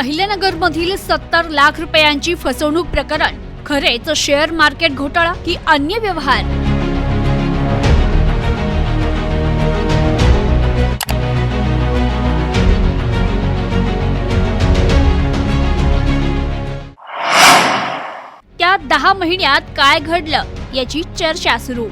अहिल्यानगरमधील सत्तर लाख रुपयांची फसवणूक प्रकरण. खरेच शेअर मार्केट घोटाळा की अन्य व्यवहार? त्या दहा महिन्यात काय घडलं याची चर्चा सुरू.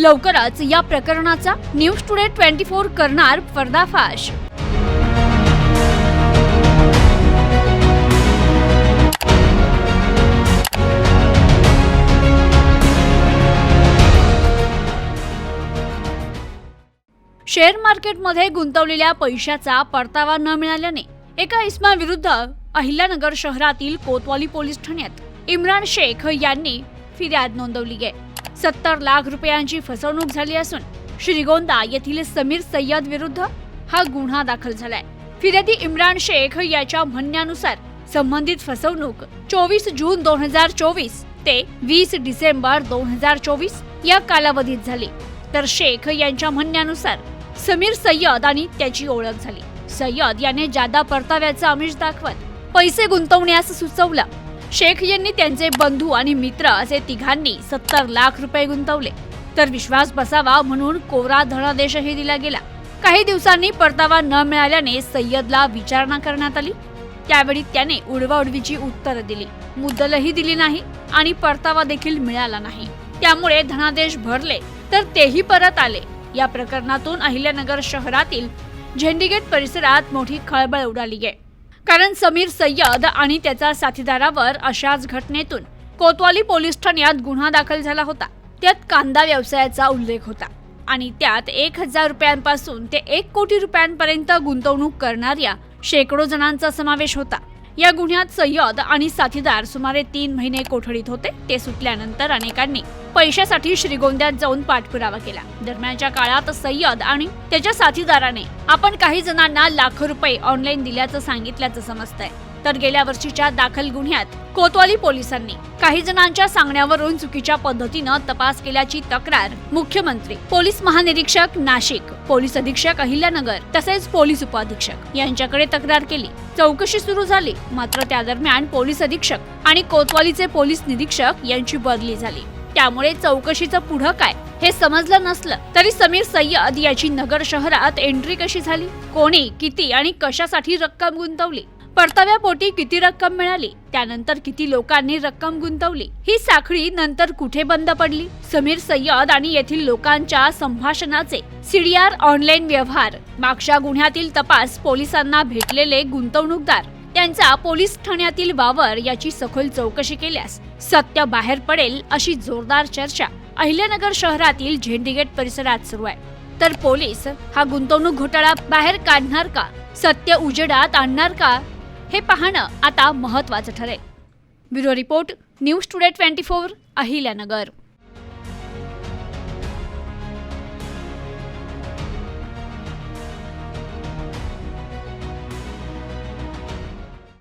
लवकरच या प्रकरणाचा न्यूज टुडे ट्वेंटी फोर करणार पर्दाफाश. शेअर मार्केटमध्ये गुंतवलेल्या पैशाचा परतावा न मिळाल्याने एका इस्माविरुद्ध अहिल्यानगर शहरातील कोतवाली पोलीस ठाण्यात इम्रान शेख यांनी फिर्याद नोंदवली आहे. सत्तर लाख रुपयांची फसवणूक झाली असून श्रीगोंदा येथील समीर सय्यद विरुद्ध हा गुन्हा दाखल झालाय. फिर्यादी इम्रान शेख याच्या म्हणण्यानुसार संबंधित फसवणूक चोवीस जून दोन हजार चोवीस ते वीस डिसेंबर दोन हजार चोवीस या कालावधीत झाली. तर शेख यांच्या म्हणण्यानुसार समीर सय्यद आणि त्याची ओळख झाली. सय्यद याने जादा परताव्याचं आमिष दाखवत पैसे गुंतवण्यास सुचवलं. शेख यांनी त्यांचे बंधू आणि मित्र असे तिघांनी सत्तर लाख रुपये गुंतवले. तर विश्वास बसावा म्हणून कोरा धनादेशही दिला गेला. काही दिवसांनी परतावा न मिळाल्याने सय्यदला विचारणा करण्यात आली. त्यावेळी त्याने उडवाउडवीची उत्तरं दिली. मुद्दलही दिली नाही आणि परतावा देखील मिळाला नाही. त्यामुळे धनादेश भरले तर तेही परत आले. या प्रकरणातून अहिल्यानगर शहरातील झेंडीगेट परिसरात मोठी खळबळ उडाली आहे. कारण समीर सय्यद आणि त्याच्या साथीदारावर अशाच घटनेतून कोतवाली पोलीस ठाण्यात गुन्हा दाखल झाला होता. त्यात कांदा व्यवसायाचा उल्लेख होता आणि त्यात एक हजार रुपयांपासून ते एक कोटी रुपयांपर्यंत गुंतवणूक करणाऱ्या शेकडो जणांचा समावेश होता. या गुन्ह्यात सय्यद आणि साथीदार सुमारे तीन महिने कोठडीत होते. ते सुटल्यानंतर अनेकांनी पैशासाठी श्रीगोंद्यात जाऊन पाठपुरावा केला. दरम्यानच्या काळात सय्यद आणि त्याच्या साथीदाराने आपण काही जणांना लाखो रुपये ऑनलाईन दिल्याचं सांगितल्याचं समजतंय. तर गेल्या वर्षीच्या दाखल गुन्ह्यात कोतवाली पोलिसांनी काही जणांच्या सांगण्यावरून चुकीच्या पद्धतीनं तपास केल्याची तक्रार मुख्यमंत्री पोलीस महानिरीक्षक नाशिक पोलीस अधीक्षक अहिल्यानगर तसेच पोलीस उपअधीक्षक यांच्याकडे तक्रार केली. चौकशी सुरू झाली मात्र त्या दरम्यान पोलीस अधीक्षक आणि कोतवालीचे पोलीस निरीक्षक यांची बदली झाली. त्यामुळे चौकशीचं पुढं काय हे समजलं नसलं तरी समीर सय्यद याची नगर शहरात एंट्री कशी झाली? कोणी किती आणि कशासाठी रक्कम गुंतवली? परताव्यापोटी किती रक्कम मिळाली? त्यानंतर किती लोकांनी रक्कम गुंतवली? ही साखळी नंतर कुठे बंद पडली? समीर सय्यद आणि येथील लोकांच्या संभाषणाचे सीडीआर ऑनलाईन व्यवहार. मागच्या गुन्ह्यातील तपास पोलिसांना भेटलेले गुंतवणूकदार. त्यांचा पोलीस ठाण्यातील वावर याची सखोल चौकशी केल्यास सत्य बाहेर पडेल अशी जोरदार चर्चा अहिल्यानगर शहरातील झेंडीगेट परिसरात सुरू आहे. तर पोलीस हा गुंतवणूक घोटाळा बाहेर काढणार का? सत्य उजेडात आणणार का? हे पाहणं आता महत्वाचं ठरेल. Bureau report news today twenty four Ahilyanagar.